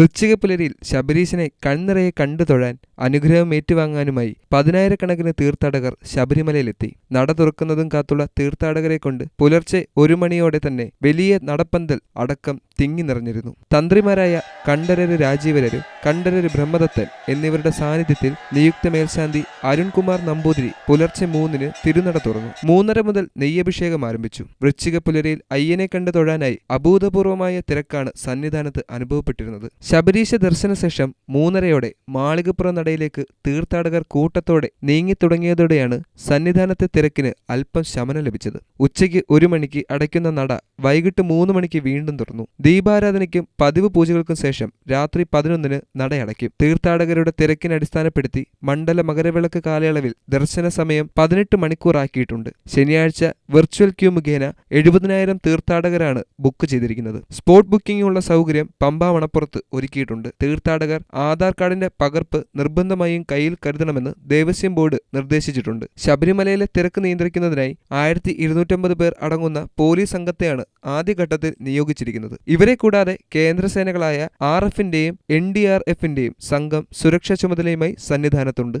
വൃശ്ചിക പുലരിയിൽ ശബരീശനെ കൺനിറയെ കണ്ടു തൊഴാൻ അനുഗ്രഹം ഏറ്റുവാങ്ങാനുമായി പതിനായിരക്കണക്കിന് തീർത്ഥാടകർ ശബരിമലയിലെത്തി. നട തുറക്കുന്നതും കാത്തുള്ള തീർത്ഥാടകരെ കൊണ്ട് പുലർച്ചെ ഒരു മണിയോടെ തന്നെ വലിയ നടപ്പന്തൽ അടക്കം തിങ്ങി നിറഞ്ഞിരുന്നു. തന്ത്രിമാരായ കണ്ഠരര് രാജീവരര് കണ്ഠരര് ബ്രഹ്മദത്തൻ എന്നിവരുടെ സാന്നിധ്യത്തിൽ നിയുക്ത മേൽശാന്തി അരുൺകുമാർ നമ്പൂതിരി പുലർച്ചെ മൂന്നിന് തിരുനട തുറന്നു. മൂന്നര മുതൽ നെയ്യഭിഷേകം ആരംഭിച്ചു. വൃശ്ചിക പുലരയിൽ അയ്യനെ കണ്ടു തൊഴാനായി അഭൂതപൂർവമായ തിരക്കാണ് സന്നിധാനത്ത് അനുഭവപ്പെട്ടിരുന്നത്. ശബരീശ ദർശന ശേഷം മൂന്നരയോടെ മാളികപ്പുറം നടയിലേക്ക് തീർത്ഥാടകർ കൂട്ടത്തോടെ നീങ്ങിത്തുടങ്ങിയതോടെയാണ് സന്നിധാനത്തെ തിരക്കിന് അല്പം ശമനം ലഭിച്ചത്. ഉച്ചയ്ക്ക് ഒരു മണിക്ക് അടയ്ക്കുന്ന നട വൈകിട്ട് മൂന്ന് മണിക്ക് വീണ്ടും തുറന്നു. ദീപാരാധനയ്ക്കും പതിവ് പൂജകൾക്കും ശേഷം രാത്രി പതിനൊന്നിന് നടയടയ്ക്കും. തീർത്ഥാടകരുടെ തിരക്കിനെ അടിസ്ഥാനപ്പെടുത്തി മണ്ഡല മകരവിളക്ക് കാലയളവിൽ ദർശന സമയം പതിനെട്ട് മണിക്കൂറാക്കിയിട്ടുണ്ട്. ശനിയാഴ്ച വെർച്വൽ ക്യൂ മുഖേന എഴുപതിനായിരം തീർത്ഥാടകരാണ് ബുക്ക് ചെയ്തിരിക്കുന്നത്. സ്പോട്ട് ബുക്കിംഗിനുള്ള സൗകര്യം പമ്പ മണപ്പുറത്ത് ഒരുക്കിയിട്ടുണ്ട്. തീർത്ഥാടകർ ആധാർ കാർഡിന്റെ പകർപ്പ് നിർബന്ധമായും കയ്യിൽ കരുതണമെന്ന് ദേവസ്വം ബോർഡ് നിർദ്ദേശിച്ചിട്ടുണ്ട്. ശബരിമലയിലെ തിരക്ക് നിയന്ത്രിക്കുന്നതിനായി ആയിരത്തി ഇരുന്നൂറ്റമ്പത് പേർ അടങ്ങുന്ന പോലീസ് സംഘത്തെയാണ് ആദ്യഘട്ടത്തിൽ നിയോഗിച്ചിരിക്കുന്നത്. ഇവരെ കൂടാതെ കേന്ദ്രസേനകളായ ആർ എഫിന്റെയും എൻ ഡി ആർ എഫിന്റെയും സംഘം സുരക്ഷാ ചുമതലയുമായി സന്നിധാനത്തുണ്ട്.